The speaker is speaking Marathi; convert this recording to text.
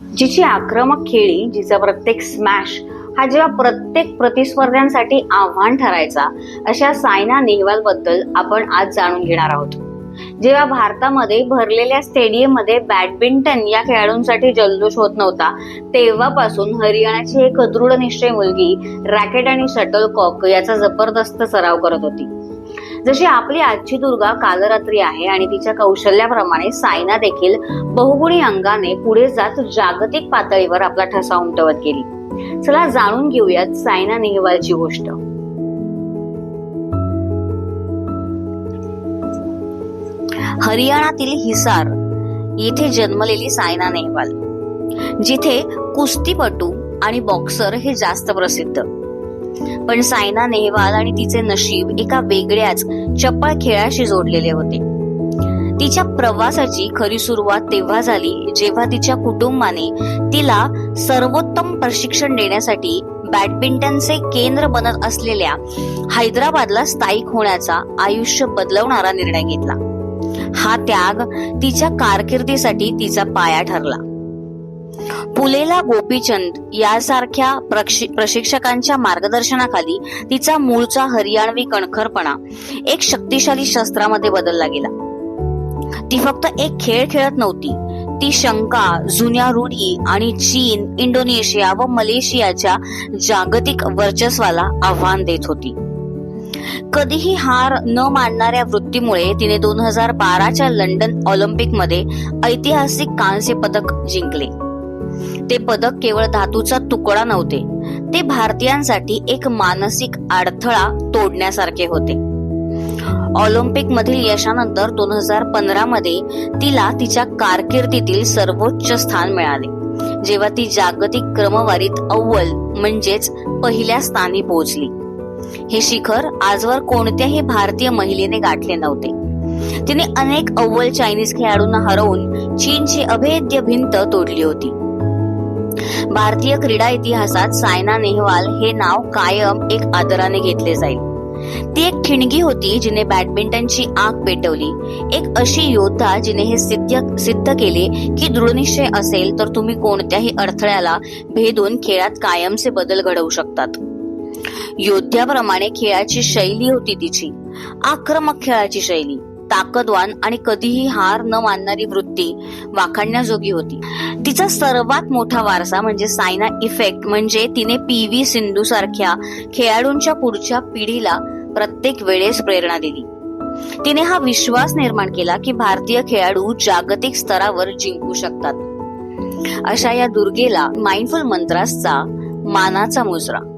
जिची आक्रमक खेळी जिचा प्रत्येक स्मॅश हा जेव्हा प्रत्येक प्रतिस्पर्ध्यांसाठी आव्हान ठरायचा अशा सायना नेहवाल बद्दल आपण आज जाणून घेणार आहोत. जेव्हा भारतामध्ये भरलेल्या स्टेडियममध्ये बॅडमिंटन या खेळाडूंसाठी जल्लोष होत नव्हता तेव्हापासून हरियाणाची एक दृढ निश्चय मुलगी रॅकेट आणि शटल कॉक याचा जबरदस्त सराव करत होती. जशी आपली आजची दुर्गा कालरात्री आहे आणि तिच्या कौशल्याप्रमाणे सायना देखील बहुगुणी अंगाने पुढे जात जागतिक पातळीवर आपला ठसा उमटवत गेली. चला जाणून घेऊयात सायना नेहवालची गोष्ट. हरियाणातील हिसार येथे जन्मलेली सायना नेहवाल जिथे कुस्तीपटू आणि बॉक्सर हे जास्त प्रसिद्ध. पण सायना नेहवाल आणि तिचे नशीब एका वेगळ्याच चपळ खेळाशी जोडलेले होते. तिच्या प्रवासाची खरी सुरुवात तेव्हा झाली जेव्हा तिच्या कुटुंबाने तिला सर्वोत्तम प्रशिक्षण देण्यासाठी बॅडमिंटनचे केंद्र बनत असलेल्या हैदराबादला स्थायिक होण्याचा आयुष्य बदलवणारा निर्णय घेतला. हा त्याग तिच्या कारकिर्दीसाठी तिचा पाया ठरला. पुलेला गोपीचंद यासारख्या प्रशिक्षकांच्या मार्गदर्शनाखाली तिचा मूळचा हरियाणवी कणखरपणा एक शक्तिशाली शस्त्रामध्ये बदलला गेला. ती फक्त एक खेळ खेळत नव्हती. ती शंका जुन्या रूढी आणि चीन इंडोनेशिया व मलेशियाच्या जागतिक वर्चस्वाला आव्हान देत होती. कधीही हार न मानणाऱ्या वृत्तीमुळे तिने दोन हजार बाराच्या लंडन ऑलिम्पिकमध्ये ऐतिहासिक कांस्य पदक जिंकले. ते पदक केवळ धातूचा तुकडा नव्हते ते भारतीयांसाठी एक मानसिक अडथळा तोडण्यासारखे होते. ऑलिम्पिक मधील यशानंतर दोन हजार पंधरा मध्ये तिला तिच्या कारकिर्दीतील सर्वोच्च स्थान मिळाले जेव्हा ती जागतिक क्रमवारीत अव्वल म्हणजेच पहिल्या स्थानी पोहोचली. हे शिखर आजवर कोणत्याही भारतीय महिलेने गाठले नव्हते. तिने अनेक अव्वल चायनीज खेळाडूंना हरवून चीनची अभेद्य भिंत तोडली होती. भारतीय क्रीडा इतिहासात सायना नेहवाल हे नाव कायम एक आदराने घेतले जाईल. ती एक ठिणगी होती जिने बॅडमिंटनची आग पेटवली. एक अशी योद्धा जिने हे सिद्ध सिद्ध केले की दृढनिश्चय असेल तर तुम्ही कोणत्याही अडथळ्याला भेदून खेळात कायमचे बदल घडवू शकतात. योद्ध्याप्रमाणे खेळाची शैली होती तिची. आक्रमक खेळाची शैली. ताकदवान आणि कधीही हार न मानणारी वृत्ती वाखाणण्याजोगी होती. तिचा सर्वात मोठा वारसा म्हणजे सायना इफेक्ट म्हणजे तिने पी व्ही सिंधू सारख्या खेळाडूंच्या पुढच्या पिढीला प्रत्येक वेळेस प्रेरणा दिली. तिने हा विश्वास निर्माण केला की भारतीय खेळाडू जागतिक स्तरावर जिंकू शकतात. अशा या दुर्गेला माइंडफुल मंत्रासचा मानाचा मुजरा.